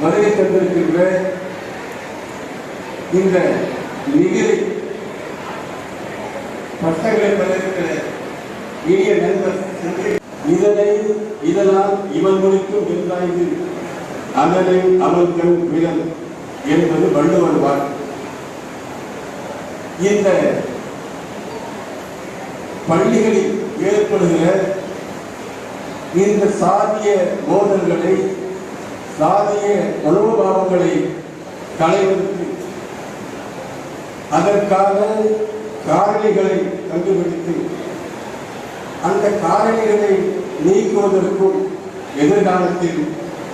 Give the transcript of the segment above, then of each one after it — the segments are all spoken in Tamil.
வருகை தந்திருக்கின்ற இந்த நிகழ் பட்டங்களை பெறுகிற இனிய நண்பர் இதனை இதனால் இவன் முடிக்கும் என்றாய்ந்து அதனை அவன் கண் என்பது வள்ளுவர் வாக்கு இந்த பள்ளிகளில் ஏற்படுகிற இந்த சாதிய மோதல்களை சாதிய மனோபாவங்களை களைவதற்கு அதற்கான காரணிகளை கண்டுபிடித்து அந்த காரணிகளை நீக்குவதற்கும் எதிர்காலத்தில்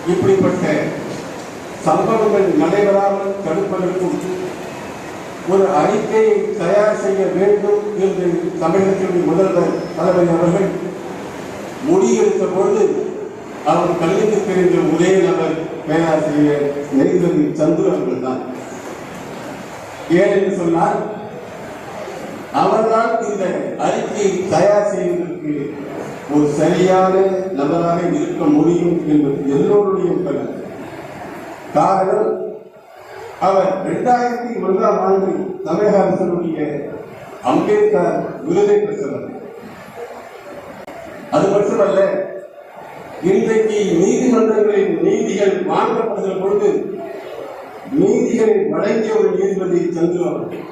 இப்படிப்பட்ட சம்பவங்கள் நடைபெறாமல் தடுப்பதற்கும் ஒரு அறிக்கையை தயார் செய்ய வேண்டும் என்று தமிழகத்தினுடைய முதல்வர் தளபதி அவர்கள் முடிவெடுத்த பொழுது அவர் கல்விக்கு தெரிந்த ஒரே நபர் பேராசிரியர் நெய்தவி சந்துரு அவர்கள் தான் ஏனென்று சொன்னால் அவர்தான் இந்த அறிக்கையை தயார் செய்வதற்கு ஒரு சரியான நபராக இருக்க முடியும் என்பது எல்லோருடைய கருத்து. காரணம் அவர் இரண்டாயிரத்தி ஒன்றாம் ஆண்டு தமிழக அரசனுடைய அம்பேத்கர் விருதை பெற்றவர். அது மட்டுமல்ல இன்றைக்கு நீதிமன்றங்களின் நீதிகள் மாற்றப்படுகிற பொழுது நீதிகளை வழங்கிய ஒரு நீதிபதி சந்துரு அவர்கள்.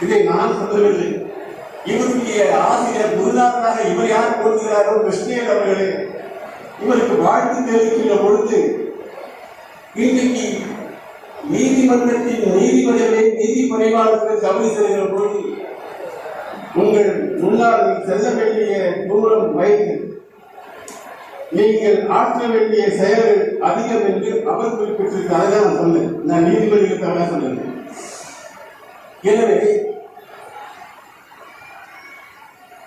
இதை நான் சொல்லவில்லை. இவருடைய ஆசிரியர் குருநாதராக இவர் யார் கொடுக்கிறாரோ கிருஷ்ணன் அவர்களே இவருக்கு வாழ்த்து தெரிவிக்கின்ற பொழுது இன்றைக்கு நீதிமன்றத்தின் நீதிபதிகளை நீதி பணிவாளர்கள் கவனி செல்கிற பொழுது உங்கள் முன்னால் செல்ல வேண்டிய தூரம் வயது நீங்கள் ஆற்ற வேண்டிய செயல் அதிகம் என்று அவர் குறிப்பிட்டிருக்க நான் சொன்னேன். நான் நீதிபதிகளுக்காக சொன்னேன். எனவே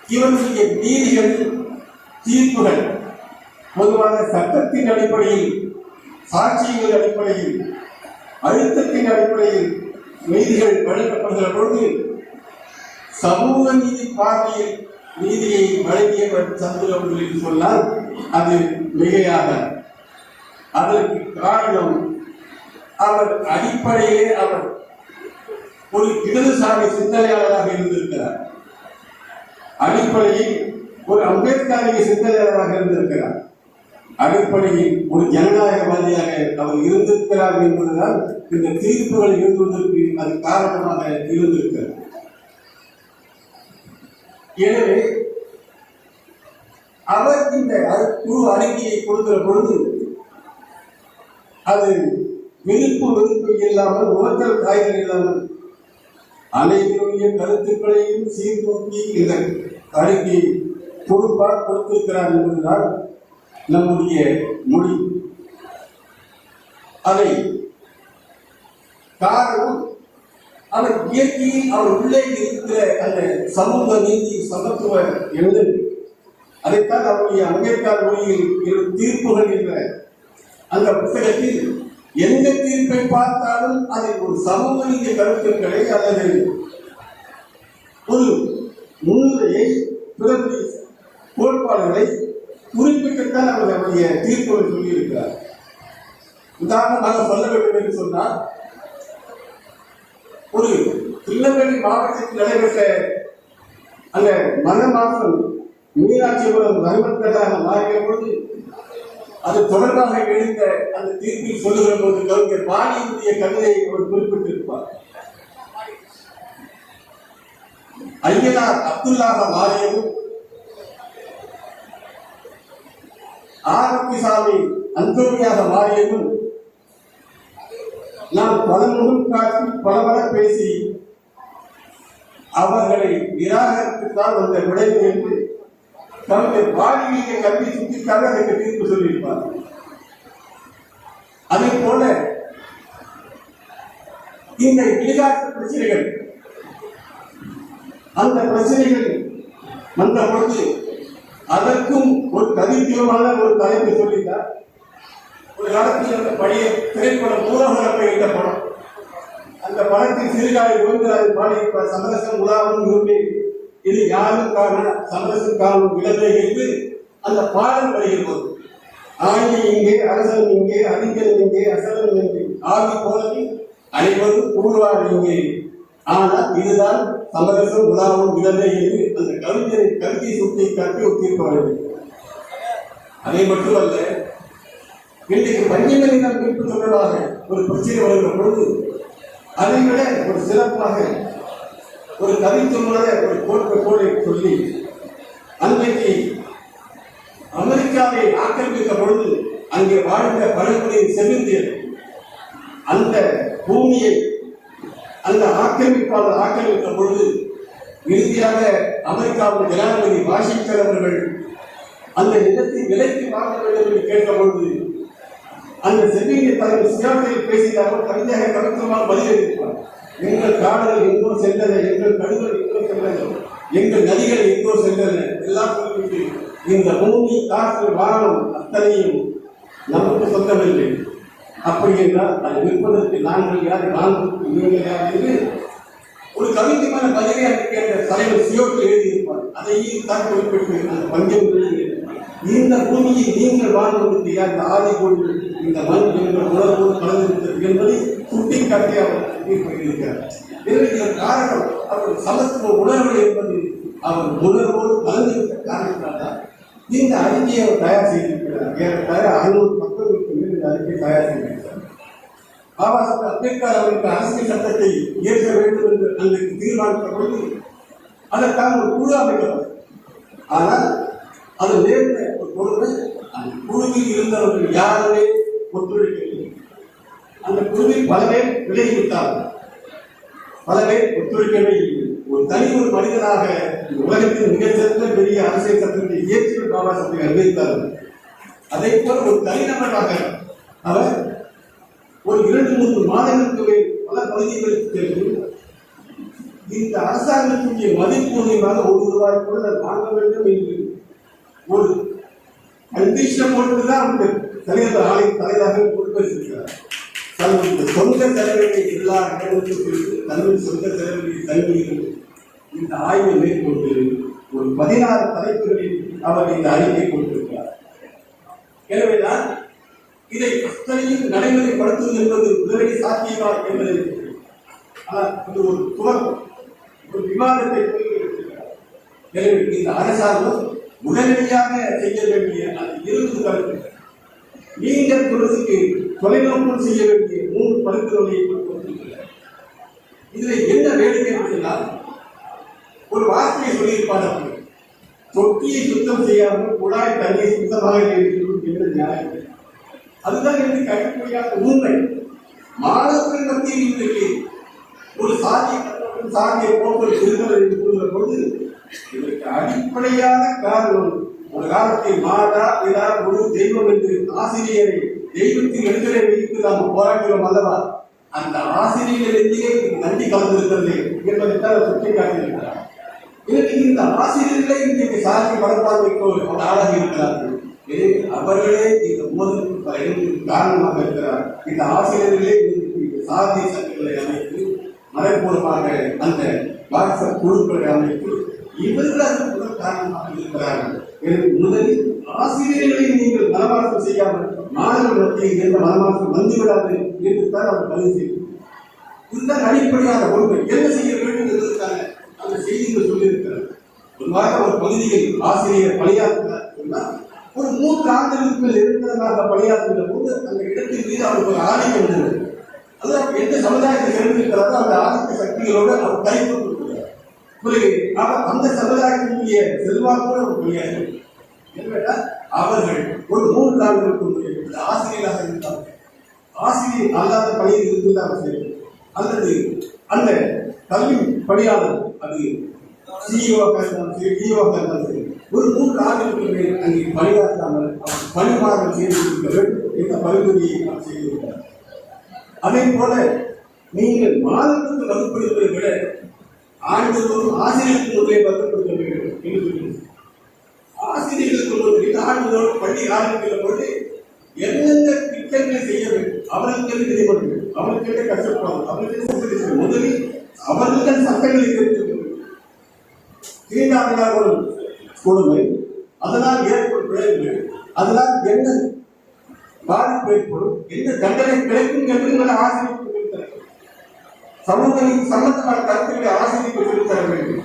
இவர்களுடைய நீதிகள் தீர்ப்புகள் பொதுவாக சட்டத்தின் அடிப்படையில் சாட்சியங்கள் அடிப்படையில் அழுத்தத்தின் அடிப்படையில் நீதிகள் வழங்கப்படுகிற பொழுது சமூக நீதி பார்வையில் நீதியை வழங்கியவர் சந்துரு அவர்கள் என்று சொன்னால் அது மிகையாக. அதற்கு காரணம் அவர் அடிப்படையிலே அவர் ஒரு இடதுசாரி சிந்தனையாளராக இருந்திருக்கிறார். அடிப்படையில் ஒரு அம்பேத்கரிய சிந்தனையாளராக இருந்திருக்கிறார். அடிப்படையில் ஒரு ஜனநாயகவாதியாக அவர் இருந்திருக்கிறார் என்பதுதான் இந்த தீர்ப்புகள் எழுதுவதற்கு அது காரணமாக இருந்திருக்கிறது. எனவே அவர் இந்த குழு அறிக்கையை கொடுக்கிற பொழுது அது விருப்பு வெறுப்பு இல்லாமல் உணர்த்தல் காய்கள் இல்லாமல் அனைவருடைய கருத்துக்களையும் சீர்தூக்கி இந்த அறிக்கை பொறுப்பாக கொடுத்திருக்கிறார் என்பதுதான் நம்முடைய மொழி அதை காரணம் அவர் இயற்கையில் அவர் உள்ளே இருக்கிற அந்த சமூக நீதி சமத்துவ எழுதல் அதைத்தான் அவருடைய அம்பேத்கர் மொழியில் இரு தீர்ப்புகள் என்ற அந்த புத்தகத்தில் எந்த தீர்ப்பை பார்த்தாலும் அதை ஒரு சமூக நீதி கருத்துக்களை அல்லது ஒரு முன்னுரையை பிறகு கோட்பாடுகளை குறிப்பிட்டுத்தான் அவர் அவருடைய தீர்ப்புகள் சொல்லியிருக்கிறார். உதாரணமாக சொல்ல வேண்டும் என்று சொன்னால் ஒரு திருநெல்வேலி மாவட்டத்தில் நடைபெற்ற அந்த மனமாற்றம் மீனாட்சிபுரம் மர்மத்ததாக மாறிய பொழுது அது தொடர்பாக எழுந்த அந்த தீர்ப்பில் சொல்லுகிற போது கவிஞர் பாணியினுடைய கவிதையை அவர் குறிப்பிட்டிருப்பார். ஐயனார் அப்துல்லாக மாறியதும் ஆரோக்கியசாமி அந்தோணியாக மாறியதும் நாம் பலமுகம் காட்டி பலவர பேசி அவர்களை நிராகரித்துத்தான் வந்த விளைவு என்று தன்னுடைய வாழ்வியலை கல்வி சுட்டிக்காக அதற்கு தீர்ப்பு சொல்லியிருப்பார். அதே போல இந்த இழிகாட்டு பிரச்சனைகள் அந்த பிரச்சனைகள் வந்த பொழுது அதற்கும் ஒரு தனித்துவமான ஒரு தலைப்பு சொல்லிட்டார் ஒரு காலத்தில் அந்த பழைய திரைப்படம் மூலகரப்பை என்ற படம். அந்த படத்தில் சிறுகாய் விழுந்து அது பாடி சமரசம் உலாவும் விரும்பி இது யாரும் காரணம் சமரசம் விலகை என்று அந்த பாடல் வருகிறது போது இங்கே அரசன் இங்கே அறிஞன் இங்கே அசலன் இங்கே ஆகி போனது அனைவரும் கூறுவார் இங்கே. ஆனால் இதுதான் சமரசம் உலாவும் விடலை என்று அந்த கவிஞரை கருத்தை சுட்டி கட்டி ஒத்திருப்பார்கள். அதை மட்டுமல்ல இன்றைக்கு பஞ்சமனிதம் மீட்பு தொடர்பாக ஒரு பிரச்சனை வருகிற பொழுது அதை விட ஒரு சிறப்பாக ஒரு கவித்துவமான ஒரு கோட்பை சொல்லி அன்றைக்கு அமெரிக்காவை ஆக்கிரமித்த பொழுது அங்கே வாழ்ந்த பழங்குடியின் செலுத்தியது அந்த பூமியை அந்த ஆக்கிரமிப்பாளர் ஆக்கிரமித்த பொழுது இறுதியாக அமெரிக்காவின் ஜனாதிபதி வாஷிங்டன் அவர்கள் அந்த நிலத்தை விலைக்கு வாங்க வேண்டும் என்று கேட்ட பொழுது அந்த செவ்விய தனது சுயாதையில் பேசினாலும் கவிதையாக கவித்துவமாக பதிலளிப்பார். எங்கள் காடுகள் எங்கோ சென்றன எங்கள் கடுகள் எங்கோ சென்றன எங்கள் நதிகள் எங்கோ சென்றன எல்லாம் இந்த பூமி காற்று வானம் அத்தனையும் நமக்கு சொந்தமில்லை. அப்படி என்றால் அதை விற்பதற்கு நாங்கள் யார்? நான் இவர்கள் யார் என்று ஒரு கவிதைமான பதிலை அந்த கேட்ட தலைவர் சியோட்டில் எழுதியிருப்பார். அதையும் தான் குறிப்பிட்டு அந்த பஞ்சம் இந்த பூமியை நீங்கள் வாழ்வதற்கு இந்த ஆதி கொண்டு இந்த மண் என்ற உணர்வோடு கலந்திருக்கிறது என்பதை சுட்டிக்காட்டி அவர் தீர்ப்பளிக்கிறார் எனவே காரணம் அவர் சமத்துவ உணர்வு என்பது அவர் உணர்வோடு கலந்திருக்க காரணத்தினால்தான் இந்த அறிக்கையை அவர் தயார் செய்திருக்கிறார். ஏறத்தாழ அறுநூறு பக்கங்களுக்கு மேல் இந்த அறிக்கை தயார் செய்திருக்கிறார். பாபா சாஹேப் அம்பேத்கர் அவருக்கு அரசியல் சட்டத்தை இயற்ற வேண்டும் என்று அன்றைக்கு தீர்மானித்த பொழுது அதற்காக ஒரு குழு அமைக்கப்பட்டது. ஆனால் அது நேர்ந்த ஒரு அந்த குழுவில் இருந்தவர்கள் யாருமே ஒத்துழைக்கவில்லை. அந்த குழுவில் பல பேர் விலகிவிட்டார்கள். பல பேர் ஒத்துழைக்கவே இல்லை. ஒரு தனி ஒரு மனிதனாக இந்த உலகத்தின் மிகச்சிறந்த பெரிய அரசியல் சட்டத்தை இயற்றி பாபா சாஹேப் அறிவித்தார்கள் அதே போல ஒரு தனிநபராக அவர் ஒரு இரண்டு மூன்று மாதங்களுக்கு மேல் பல பகுதிகளுக்கு சென்று இந்த அரசாங்கத்துடைய மதிப்பு மூலியமாக ஒரு ரூபாய் கூட வாங்க வேண்டும் என்று ஒரு கண்டிஷன் போட்டு தான் அந்த தலைவர் ஆலை தலைவராக பொறுப்பேற்றிருக்கிறார். தன்னுடைய சொந்த செலவினை எல்லா இடங்களுக்கும் தன்னுடைய சொந்த செலவினை தண்ணீர் இந்த ஆய்வை மேற்கொண்டு ஒரு பதினாறு தலைப்புகளில் அவர் இந்த அறிக்கை கொடுத்திருக்கிறார். எனவேதான் இதை அத்தனையும் நடைமுறைப்படுத்துவது என்பது உதவி சாத்தியமா என்பது ஆனால் இது ஒரு துவக்கம் ஒரு விவாதத்தை எனவே இந்த அரசாங்கம் உடனடியாக செய்ய வேண்டிய அது இருபது கருத்து நீங்கள் துளசிக்கு தொலைநோக்கம் செய்ய வேண்டிய மூன்று பரிந்துரையை கொடுத்திருக்கிறார் இதில் என்ன வேடிக்கை அப்படின்னா ஒரு வார்த்தையை சொல்லியிருப்பார் அப்படி தொட்டியை சுத்தம் செய்யாமல் குழாய் தண்ணீர் சுத்தமாக இருக்கிறது என்ற நியாயம். அதுதான் எனக்கு கட்டுப்படியாத உண்மை. மாணவர்கள் மத்தியில் இன்றைக்கு ஒரு சாதிய கட்டமைப்பு, சாதிய போக்குவரத்து இருக்கிறது என்று கூறுகிற பொழுது இதற்கு அடிப்படையான காரணம் ஒரு காலத்தில் மாதா பிதா குரு தெய்வம் என்று ஆசிரியரை தெய்வத்தின் எழுதலை வைத்து நாம் போராடுகிறோம் அல்லவா? அந்த ஆசிரியர்களிலேயே நன்றி கலந்திருக்கிறது என்பதைத்தான் அவர் சுட்டிக்காட்டியிருக்கிறார். எனக்கு இந்த ஆசிரியர்களே இன்றைக்கு சாதி மனப்பான்மைக்கு ஒரு ஆளாக இருக்கிறார்கள். அவர்களே இந்த மோதலுக்கு காரணமாக இருக்கிறார். இந்த ஆசிரியர்களே இன்றைக்கு சாதி சங்கங்களை அமைத்து மறைப்பூர்வமாக அந்த வாட்ஸ்அப் குழுக்களை அமைத்து இவர்கள் முதல் காரணமாக இருக்கிறார்கள். முதலில் ஆசிரியர்களை நீங்கள் மனமாற்றம் செய்யாமல் மாணவர்கள் மத்தியில் எந்த மனமாற்றம் வந்துவிடாது என்று தான் அவர் பதிவு செய்தார். இதுதான் அடிப்படையான ஒன்று என்ன செய்ய வேண்டும் என்பதற்கான அந்த செய்திகள் சொல்லியிருக்கிறார். பொதுவாக ஒரு பகுதியில் ஆசிரியர் பணியாற்றினார் சொன்னால் ஒரு மூன்று ஆண்டுகளுக்கு இருந்ததாக பணியாற்றுகிற போது அந்த இடத்தின் மீது அவருக்கு ஒரு ஆணையம் இருந்தது அதான் எந்த சமுதாயத்தில் சேர்ந்திருக்கிறாரோ அந்த ஆதிக்க சக்திகளோடு அவர் கைப்பற்ற பிறகு அந்த சமுதாயத்தினுடைய செல்வாக்கு அவர் அவர்கள் ஒரு மூன்று ஆண்டுகளுக்கு முன்னே ஆசிரியராக இருந்தார்கள் ஆசிரியர் அல்லாத பணியில் இருந்தாலும் சரி அல்லது அந்த கல்வி பணியாளர் அது சிஇஓவாக இருந்தாலும் சரி டிஓவாக இருந்தாலும் சரி ஒரு மூன்று ஆண்டுகளுக்கு மேல் அங்கே பணியாற்றாமல் பணிமாறல் செய்து கொடுக்க இந்த என்ற நாம் அவர் செய்திருக்கிறார். அதே போல நீங்கள் மாதத்துக்கு வகுப்படுவதை விட ஆண்டுதோறும் ஆசிரியருக்கு முதலே கொடுக்க வேண்டும் என்று சொல்லுங்கள் ஆசிரியர்களுக்கு முதலில் ஆண்டுதோறும் பள்ளி ஆரம்பிக்கிற பொழுது எந்தெந்த திட்டங்களை செய்ய வேண்டும்? அவர்களுக்கு தெரிய வேண்டும்? அவர்களுக்கு கஷ்டப்படும் அவர்களுக்கு முதலில் அவர்கள் சட்டங்களை திருத்த வேண்டும் தீண்டாமையாக கொடுமை அதனால் ஏற்படும் விளைவுகள் அதனால் என்ன பாதிப்பு ஏற்படும் என்ன தண்டனை கிடைக்கும் என்று ஆசிரியர் சமூகத்தின் சம்பந்தமான கருத்துக்களை ஆசிரியர்கள் சொல்லித்தர வேண்டும்.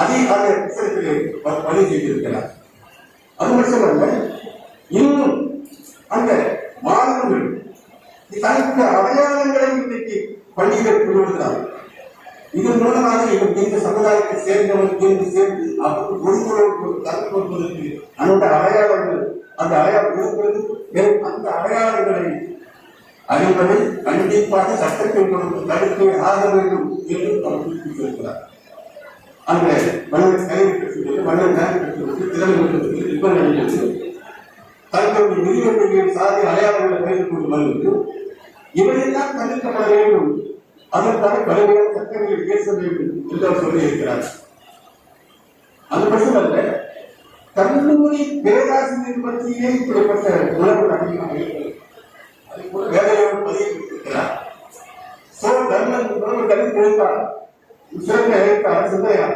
அதை அந்த புத்தகத்திலே அவர் பதிவு செய்திருக்கிறார். அது மட்டுமல்ல இன்னும் அந்த மாணவர்கள் தனக்கு அடையாளங்களை இன்றைக்கு பள்ளிகள் கொண்டு வருகிறார் இதன் மூலமாக இவர் இந்த சமுதாயத்தை சேர்ந்தவர் சேர்ந்து சேர்ந்து அவருக்கு ஒருவரோடு கலந்து கொள்வதற்கு அந்த அடையாளங்கள் அந்த அடையாளம் இருக்கிறது அந்த அடையாளம் அறிவதை கண்டிப்பாக சட்டத்தை கொடுத்து தடுக்க ஆக வேண்டும் என்று அவர் குறிப்பிட்டிருக்கிறார். அந்த மன்னன் கைவிட்டு சொல்லி மன்னன் கைவிட்டு சொல்லி திறமை நிபந்தனை தங்களுடைய நிறுவனங்களின் சாதி அடையாளங்களை கைது கொண்டு வருவது இவையெல்லாம் தடுக்கப்பட வேண்டும். அதற்காக கடுமையான சட்டங்களை பேச வேண்டும் என்று சொல்லியிருக்கிறார். அது மட்டுமல்ல கல்லூரி பேராசிரியர் பற்றியே இப்படிப்பட்ட உணர்வு அதிகமாக இருக்கிறது. அதை வேலையோடு பதிவிட்டிருக்கிறார் சோ தர்மன் உணர்வு கல்வி சிறந்த எழுத்தாளர் சிந்தையா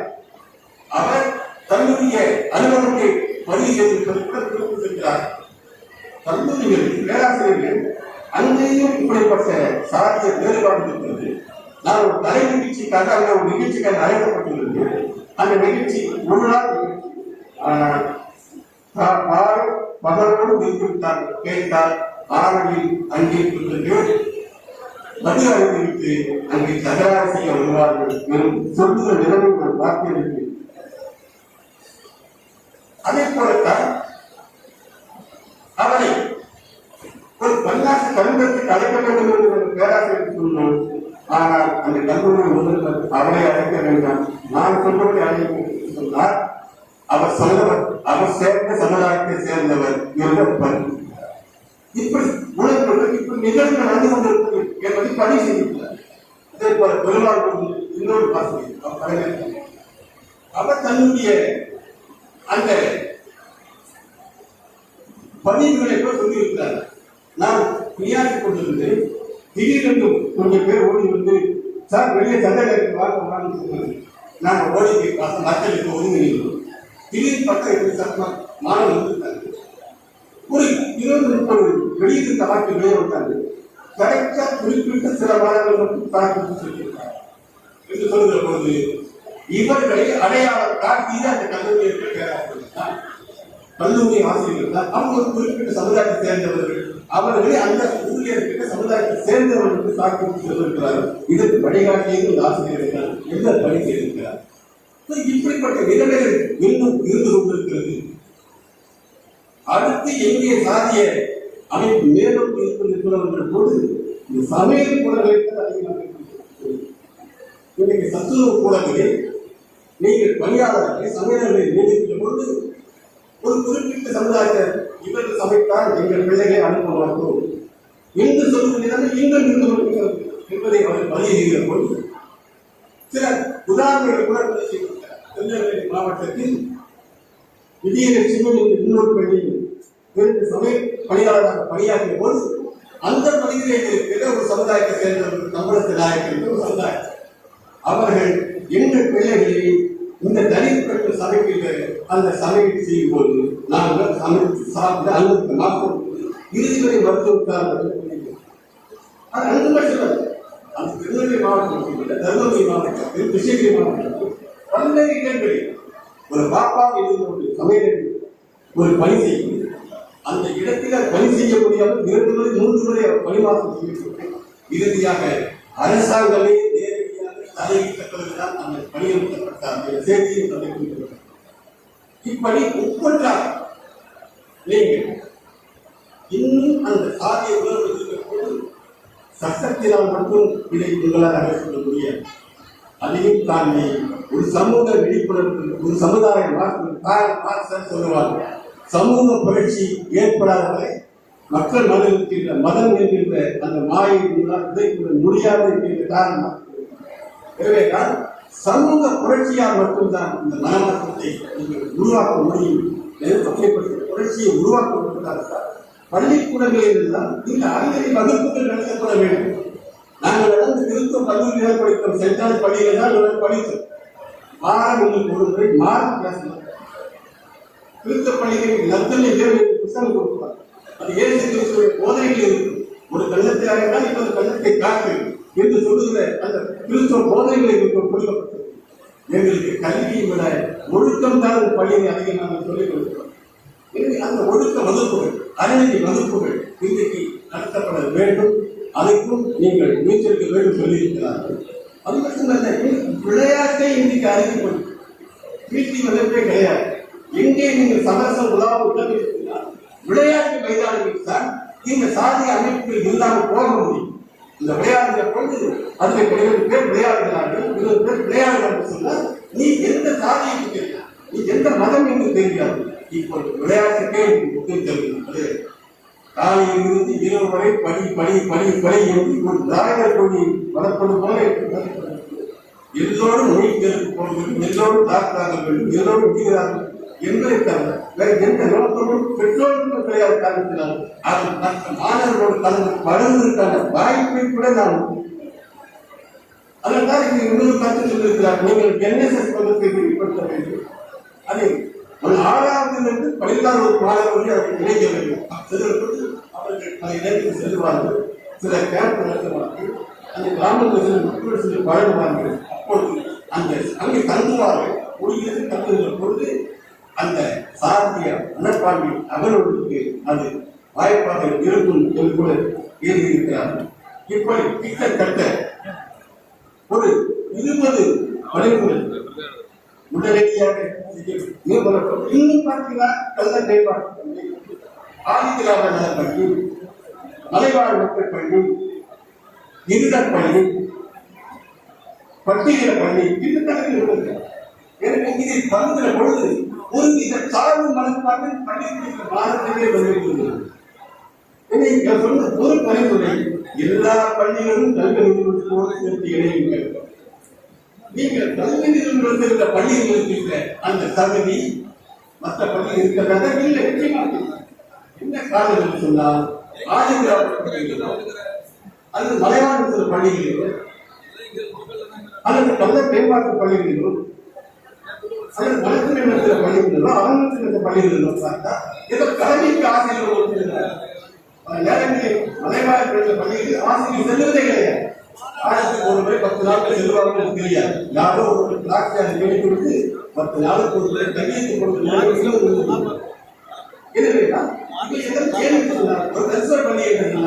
அவர் தன்னுடைய அனுபவத்தை பதிவு செய்திருப்பது கூட குறிப்பிட்டிருக்கிறார் கல்லூரிகள் பேராசிரியர்கள் அங்கேயும் இப்படிப்பட்ட சாத்திய வேறுபாடு இருக்கிறது. நான் ஒரு கலை நிகழ்ச்சிக்காக ஒரு நிகழ்ச்சிக்காக அந்த நிகழ்ச்சி ஒரு நாள் கேட்டார் ஆரணியில் அங்கே இருக்கின்றது மத்திய அறிவித்து அங்கே தகராறு செய்ய வருவார்கள் எனும் சொல்லுகிற நிலைமை ஒரு வார்த்தை இருக்கு. அதே போலத்தான் அவனை ஒரு பன்னாட்டு கருந்தத்துக்கு அழைக்க வேண்டும் என்று ஒரு பேராசிரியர் சொன்னோம் ஆனால் அந்த கல்லூரி முதல்வர் அவரை அழைக்க வேண்டாம். நான் சொல்வதை அழைக்க சொன்னார் அவர் சொன்னவர் அவர் சேர்ந்த சமுதாயத்தை சேர்ந்தவர் இருந்தவர் இப்படி உழைப்புகள் இப்படி நிகழ்வு நடந்து கொண்டிருப்பது என்பதை பதிவு செய்திருக்கிறார் அதே போல பெருமாள் இன்னொரு ஆசிரியர் அவர் கலைஞர். அவர் தன்னுடைய அந்த பதிவுகளை கூட சொல்லியிருக்கிறார். நான் விளையாடி கொண்டிருந்தேன். திடீரென்று கொஞ்சம் பேர் ஓடி வந்து சார் வெளியே சந்தையில் பார்க்க வாங்க சொன்னாங்க நான் ஓடி பார்த்து மக்களுக்கு ஒதுங்கி நின்றோம் திடீர்னு பார்த்தா எப்படி சத்தமா மாணவன் ஒரு இருபது முப்பது வெளியிட்டு தாக்கி வெளியே வந்தாங்க. கரெக்டா குறிப்பிட்ட சில மாணவர்கள் மட்டும் தாக்கி சொல்லியிருக்காங்க என்று சொல்லுகிற போது இவர்களை அடையாளம் காட்டியது அந்த கல்லூரி இருக்கிற பேராசிரியர் தான் கல்லூரி ஆசிரியர்கள் தான் அவங்க ஒரு குறிப்பிட்ட சமுதாயத்தை சேர்ந்தவர்கள் அவர்களை அந்த ஊழியர் சமுதாயத்தை சேர்ந்தவர்களுக்கு சாக்கி சொல்லியிருக்கிறார்கள் இதற்கு வழிகாட்டியது இந்த ஆசிரியர்கள் தான் எந்த பணி செய்திருக்கிறார்? இப்படிப்பட்ட நிலைமைகள் இன்னும் இருந்து கொண்டிருக்கிறது. அடுத்து எங்கே சாதிய அதை மேலும் இருக்கிறவர்கள் போது இந்த சமையல் கூடங்களை அதிகமாக இன்னைக்கு சத்துணவு கூடங்களில் நீங்கள் பணியாளர்களை சமையல்களை நியமிக்கிற பொழுது ஒரு குறிப்பிட்ட சமுதாயத்தை இவர்கள் சமைத்தால் எங்கள் பிள்ளைகளை அனுப்ப மாட்டோம் என்று சொல்லுகிறார்கள் நீங்கள் இருந்து கொண்டிருக்கிறது என்பதை அவர் பதிவு பொழுது சில உதாரணங்களை கூட பதிவு செய்திருக்கிறார் திருநெல்வேலி மாவட்டத்தில் விஜயலட்சுமி என்ற இன்னொரு பெண்ணின் இரண்டு சமய பணியாளராக பணியாற்றிய போது அந்த பணியிலே இருக்கிற ஒரு சமுதாயத்தை சேர்ந்தவர்கள் தமிழக நாயக்கர் என்ற ஒரு சமுதாயம். அவர்கள் எங்கள் பிள்ளைகளை இந்த தனிப்பட்ட சபைக்கு அந்த சமையல் செய்யும் போது நாங்கள் சமைத்து சாப்பிட்டு அல்லது மாற்றம் இறுதி வரை மருத்துவத்தார்கள் அது அந்த மட்டும் அந்த திருநெல்வேலி மாவட்டம் தருமபுரி மாவட்டத்தில் கிருஷ்ணகிரி மாவட்டத்தில் பல்வேறு இடங்களில் ஒரு பாப்பா இருந்து ஒரு சமையல் ஒரு பணி செய்யும். அந்த இடத்தில் அவர் பணி செய்ய முடியாமல் இரண்டு முறை மூன்று முறை அவர் பணிமாற்றம் செய்யப்பட்டு இறுதியாக அரசாங்கமே நேரடியாக தலையிட்ட பிறகுதான் அந்த பணியமர்த்தப்பட்டார் என்ற செய்தியும் தலையிட்டு இப்படி ஒவ்வொன்றாக நீங்கள் இன்னும் அந்த சாதிய உணர்வு இருக்கிறபோது சட்டத்தினால் மட்டும் இதை உங்களால் அகற்ற முடியாது. அதையும் தாண்டி ஒரு சமூக விழிப்புணர்வு ஒரு சமுதாய மாற்றம் கால் சொல்லுவாங்க சமூக புரட்சி ஏற்படாத வரை மக்கள் மதத்தில் இருக்கின்ற மதம் என்கின்ற அந்த மாயை முன்னால் முடியாது என்கின்ற காரணம். எனவே தான் சமூக புரட்சியால் மட்டும்தான் இந்த மனமாற்றத்தை நீங்கள் உருவாக்க முடியும். புரட்சியை உருவாக்க மட்டும்தான் பள்ளிக்கூடங்களில் இருந்தால் இந்த அறிவியல் வகுப்புகள் நடத்தப்பட வேண்டும். நாங்கள் நடந்து திருத்தம் கல்லூரியில் படித்தோம். சென்றால் பள்ளியில் தான் நாங்கள் படித்தோம். வாரம் உங்களுக்கு ஒரு முறை மாறி பேசணும் திருத்த பள்ளிகளில் நத்தனை தேர்வு புத்தகம் கொடுப்பார் அது இயேசு கிறிஸ்துடைய போதனைகள் இருக்கும். ஒரு கள்ளத்தை அறைந்தால் இன்னொரு கள்ளத்தை காட்டு என்று சொல்லுகிற அந்த கிறிஸ்துவ போதனைகளை கொடுக்கப்பட்டது. எங்களுக்கு கல்வியை விட ஒழுக்கம் தான் பள்ளியை அதிகம் நாங்கள் சொல்லிக் கொடுக்கிறோம். அந்த ஒழுக்க வகுப்புகள் அறநெறி வகுப்புகள் இன்றைக்கு நடத்தப்பட வேண்டும். அதற்கும் நீங்கள் முயற்சிக்க வேண்டும் சொல்லியிருக்கிறார்கள். அது மட்டுமல்ல விளையாட்டை இன்றைக்கு அறிவிக்கப்படும் வீட்டில் வளர்ப்பே கிடையாது. எங்கே நீங்கள் சமரச உலாவு உள்ளவர்கள் விளையாட்டு மைதானத்தில் தான் இந்த சாதிய அமைப்புகள் இல்லாமல் போக முடியும். இந்த விளையாடுகிற பொழுது அதில் இருபது பேர் விளையாடுகிறார்கள் இருபது பேர் விளையாடுகிறார்கள் சொன்னால் நீ எந்த சாதியை தெரியல நீ எந்த மதம் என்று தெரியாது. இப்போ விளையாட்டுக்கே எனக்கு முக்கியம் தெரிகிறது. காலையிலிருந்து இரவு வரை பணி பணி பணி பணி என்று ஒரு திராவிடர் கொடி வளர்ப்பது போல எல்லோரும் மொழி தேர்வு போகிறது எல்லோரும் டாக்டராக வேண்டும் எல்லோரும் இன்ஜினியராக எங்களுக்காக வேற எந்த நோக்கமும் பெற்றோர்களுக்கு கிடையாது காரணத்தினால் அது மற்ற மாணவர்களோடு கலந்து பழகுவதற்கான வாய்ப்பை கூட நாம் அதனால் இங்கே இன்னொரு கருத்து சொல்லியிருக்கிறார். நீங்கள் என்எஸ்எஸ் பதத்தை வெளிப்படுத்த வேண்டும். அதை ஒரு ஆறாவதிலிருந்து ஒரு மாணவர்கள் அதை இணைக்க வேண்டும். சிலருக்கு அவர்கள் பல இடங்களுக்கு செல்வார்கள் சில கேம்ப் நடத்துவார்கள். அந்த கிராமத்தில் சில மக்கள் சில பழகுவார்கள். அப்பொழுது அந்த அங்கே தங்குவார்கள். ஒளியிலிருந்து தங்குகிற பொழுது அந்த சாரதிய மனப்பான்மை அவர்களுக்கு அது வாய்ப்பாக இருக்கும் என்று கூட எழுதியிருக்கிறார்கள். இப்படி கிட்டத்தட்ட ஒரு இருபது வரைமுறை உடனடியாக இன்னும் பார்த்தீங்கன்னா கல்ல மேம்பாட்டு ஆதித்திராவிட பள்ளி மலைவாழ் மக்கள் பள்ளி இருதர் பள்ளி பட்டியல பள்ளி கிட்டத்தட்ட இருக்கிறது எனக்கு இதை பங்குகிற பொழுது ஒரு இந்த தாழ்வு மனப்பாட்டில் பள்ளிகளுக்கு மாதத்திலே வந்திருக்கிறது இதை சொன்ன ஒரு பரிந்துரை எல்லா பள்ளிகளும் கல்வி நிறுவனத்தோடு சேர்த்து இணையுங்கள். நீங்கள் கல்வி நிறுவனத்தில் இருக்கிற பள்ளியில் இருக்கின்ற அந்த தகுதி மற்ற பள்ளி இருக்கிறதாக இல்லை என்ன காரணம் சொன்னால் ஆதிதிராவிட அல்லது மலையாளத்தில் பள்ளிகளிலோ அல்லது பல மேம்பாட்டு பள்ளிகளிலோ அல்லது மனத்தில் நடத்துகிற பள்ளிகளிலோ ஆங்கிலத்தில் நடத்த பள்ளிகளிலோ பார்த்தா ஏதோ கல்விக்கு ஆசிரியர் ஒருத்தர் நேரங்களில் மலைவாழ் பெற்ற பள்ளிகளில் ஆசிரியர் செல்லுவதே கிடையாது ஆயிரத்துக்கு ஒரு முறை பத்து நாட்கள் செல்வார்கள் தெரியாது யாரோ ஒரு கிளாஸ் வேலை கொடுத்து பத்து நாளுக்கு ஒரு முறை கையெழுத்து கொடுத்து எனவேதான் இவை எதற்கு கேள்வி சொன்னார் ஒரு கன்சர் பள்ளி என்று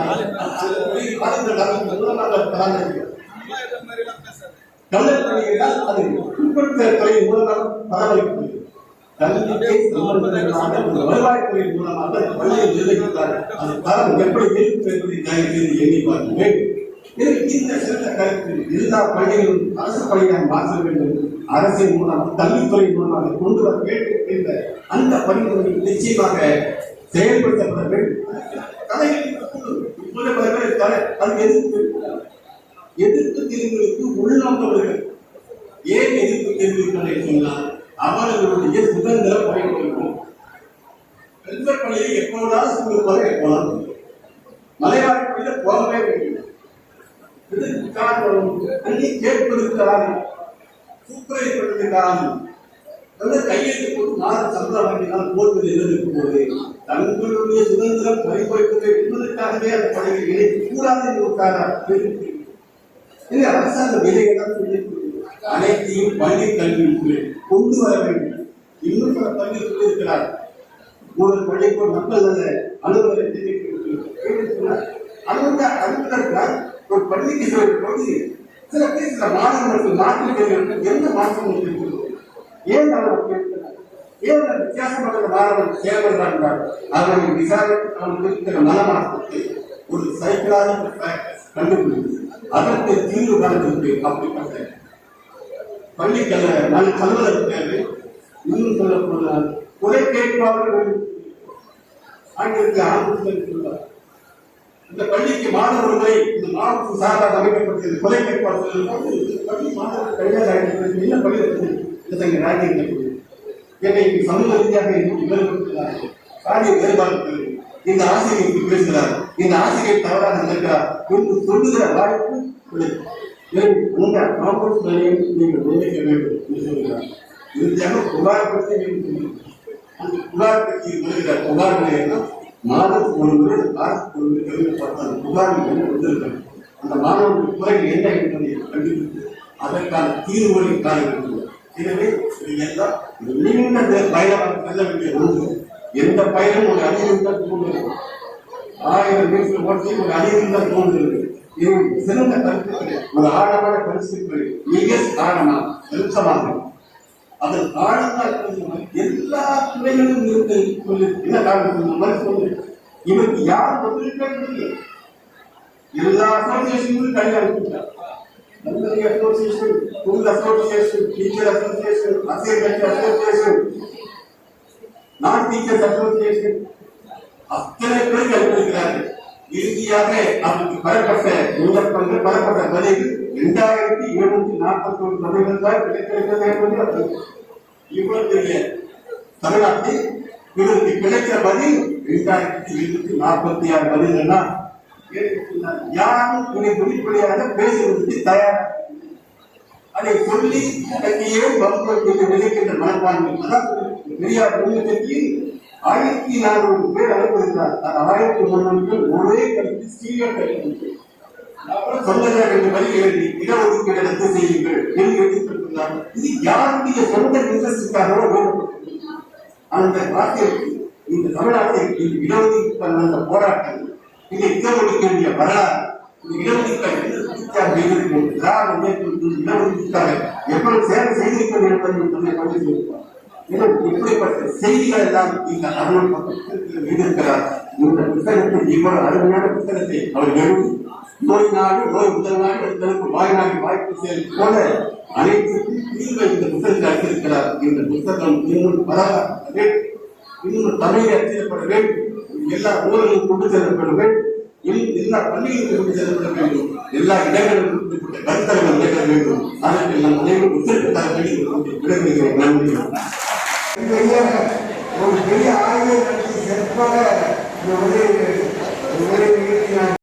சொன்னார் அது உட்படுத்த துறை மூலம் பராமரிக்கப்படுகிறது. கல்விக்கே மூலமாக பள்ளியை நிர்வகித்தார் அது தரம் எப்படி இருக்கும் என்பதை தயவு எண்ணி பார்க்க இந்த சிறந்த கருத்து எல்லா பள்ளிகளும் அரசு பள்ளியாக மாற்ற வேண்டும். அரசின் மூலம் கல்வித்துறை மூலமாக கொண்டு வர வேண்டும் என்ற அந்த பரிந்துரை நிச்சயமாக செயல்படுத்தப்பட வேண்டும். கலைகள் தலை அது எதிர்ப்பு எதிர்ப்பு தெரிவுகளுக்கு உள்நோக்கவர்கள் ஏன் எதிர்ப்பு தெரிவிக்கிறார்கள் சொன்னால் அவர்களுடைய சுதந்திர பயன்படுத்தும். வெல்ஃபேர் பள்ளியை எப்போதாவது ஸ்கூலுக்கு போக போகலாம் மலைவாழ் பள்ளியில் போகவே வேண்டும் இதற்கு காரணம். அள்ளி காரணம் சூப்பரைப்படுவதற்காக வந்து கையெழுத்து போட்டு மாத சம்பளம் வாங்கினால் போடுவது போது தங்களுடைய சுதந்திரம் பறிப்பளிப்பது என்பதற்காகவே அந்த பள்ளியை இணைக்க கூடாது என்பதற்காக இது அரசாங்க விலையெல்லாம் அனைத்தையும் பள்ளி கல்விக்குள்ளே கொண்டு வர வேண்டும். இன்னும் பல பள்ளிகள் இருக்கிறார். ஒரு பள்ளிக்கு மக்கள் நல்ல அலுவலகத்தை தெரிவிக்கிறார் அலுவலர் அலுவலர்கள் ஒரு பள்ளிக்கு ஒரு பகுதி சில பேர் சில மாணவர்களுக்கு மாற்று எந்த என்ன மாற்றம் இருக்கிறது ஏன் அவர் கேட்கிறார் ஏன் அந்த வித்தியாசமான மாணவர்கள் செயல்படுறார்கள் அவர்கள் விசாரித்து அவர்கள் இருக்கிற மனமாற்றத்தை ஒரு சைக்கலாஜிக்கல் கண்டுபிடிக்கிறது அதற்கு தீர்வு காண்பதற்கு அப்படிப்பட்ட பள்ளி கல்ல நல்ல கல்வதற்கு தேவை இன்னும் சொல்ல போனால் குறை கேட்பார்கள் ஆங்கிலத்தை ஆரம்பத்தில் இந்த பள்ளிக்கு மாணவர்களை இந்த மாவட்ட சார்பாக அமைக்கப்பட்டது கொலை கேட்பார்கள் பள்ளி மாணவர்கள் கிடையாது ஆகியிருக்கிறது. என்ன பள்ளி இருக்குது இந்த தங்க ராஜ்யங்கள் என்னை சமூக ரீதியாக இன்னைக்கு வேறுபடுத்துகிறார்கள் காரிய வேறுபாடுகள் இந்த ஆசிரியர் பேசுகிறார். இந்த ஆசிரியர் தவறாக நடக்கிறார் என்று சொல்லுகிற வாய்ப்பு உள்ளது. எனவே உங்க நீங்கள் நியமிக்க வேண்டும் என்று சொல்கிறார். இறுதியாக புகார் பற்றி நீங்கள் அந்த புகார் பற்றி வருகிற எல்லாம் மாதத்துக்கு ஒரு முறை காலத்துக்கு ஒரு முறை கல்வி பார்த்து அந்த புகார்கள் என்ன வந்திருக்கிறது அந்த மாணவர்களுக்கு குறைகள் என்ன என்பதை கண்டுபிடித்து அதற்கான தீர்வுகளை காண வேண்டும். எனவே இது எல்லாம் நீண்ட பயணமாக செல்ல வேண்டிய ஒன்று. எந்த பயணம் ஒரு அறிவில் தான் தூண்டுகிறது ஆயிரம் வீட்டில் ஓட்டி ஒரு அறிவில் தான் தோன்றுகிறது. இது சிறந்த கருத்துக்களை. ஒரு ஆழமான கருத்துக்களை. மிக ஆழமாக நிறுத்தமாக அது ஆழமாக எல்லா துறைகளிலும் இருந்து என்ன காரணம்? மருத்துவம் இவருக்கு யார் பதிலிருக்கிறது எல்லா அசோசியேஷன்களும் கையில் அனுப்பிட்டார் நண்பரி association school association teacher association assignment association நான் டீச்சர்ஸ் அசோசியேஷன் அத்தனை பேருக்கு அனுப்பியிருக்கிறார்கள் இறுதியாக நமக்கு பெறப்பட்ட விண்ணப்பங்கள் பெறப்பட்ட பதில் இரண்டாயிரத்தி இருநூத்தி நாற்பத்தி ஒரு சதவீதம் தான் கிடைத்திருக்கிறது என்பது அது. இவ்வளவு பெரிய தமிழ்நாட்டில் இவருக்கு கிடைத்த பதில் இரண்டாயிரத்தி இருநூத்தி நாற்பத்தி ஆறு பதில்கள்னா யாரும் இதை வெளிப்படையாக பேசுவதற்கு தயார்? அதை சொல்லி எனக்கு ஏன் வகுப்பு நினைக்கின்ற மனப்பான்மை அதான் பெரியார் முன்னேற்றத்தில் ஆயிரத்தி நானூறு பேர் அனுப்பியிருந்தார் ஆயிரத்தி முன்னூறு பேர் ஒரே கருத்து சீரிய கருத்து. சொந்தங்க ரெண்டு வரி எழுதி இடஒதுக்கீடு ரத்து செய்யுங்கள் என்று எழுதியிருக்கிறார் இது யாருடைய சொந்த இன்ட்ரெஸ்டுக்காக அந்த வார்த்தைக்கு இந்த தமிழ்நாட்டிற்கு இடஒதுக்கீடு அந்த போராட்டம் இதை இடஒதுக்க வேண்டிய வரலாறு இடஒதுக்கீடு திராவிட இடஒதுக்கீட்டாக எவ்வளவு சேவை செய்திருக்கிறது என்பதை நம்மை இப்படிப்பட்ட செய்திகள் எல்லாம் இந்த அருள் பக்கத்தில் இருக்கிறார் இந்த புத்தகத்தை இவ்வளவு அருமையான புத்தகத்தை அவர் எழுதி நோய் நாடு நோய் முதல் நாடு எங்களுக்கு வாய் நாடு வாய்ப்பு செயல் போல அனைத்துக்கும் தீர்வை இந்த புத்தகத்தில் அளித்திருக்கிறார் இந்த புத்தகம் இன்னும் பரவாயில்லை இன்னும் தமிழை அச்சிடப்பட வேண்டும். எல்லா ஊர்களும் கொண்டு செல்லப்பட வேண்டும். எல்லா பள்ளிகளுக்கும் கொண்டு செல்லப்பட வேண்டும். எல்லா இடங்களிலும் கருத்தரங்கள் நடைபெற வேண்டும். அதற்கு நம் அனைவரும் உத்தரவு தர வேண்டும் என்று விடைபெறுகிறேன். நன்றி. பெரிய ஒரு பெரிய ஆய்வை நடத்தி சிறப்பாக இந்த உதவி உதவி நிகழ்த்தினார்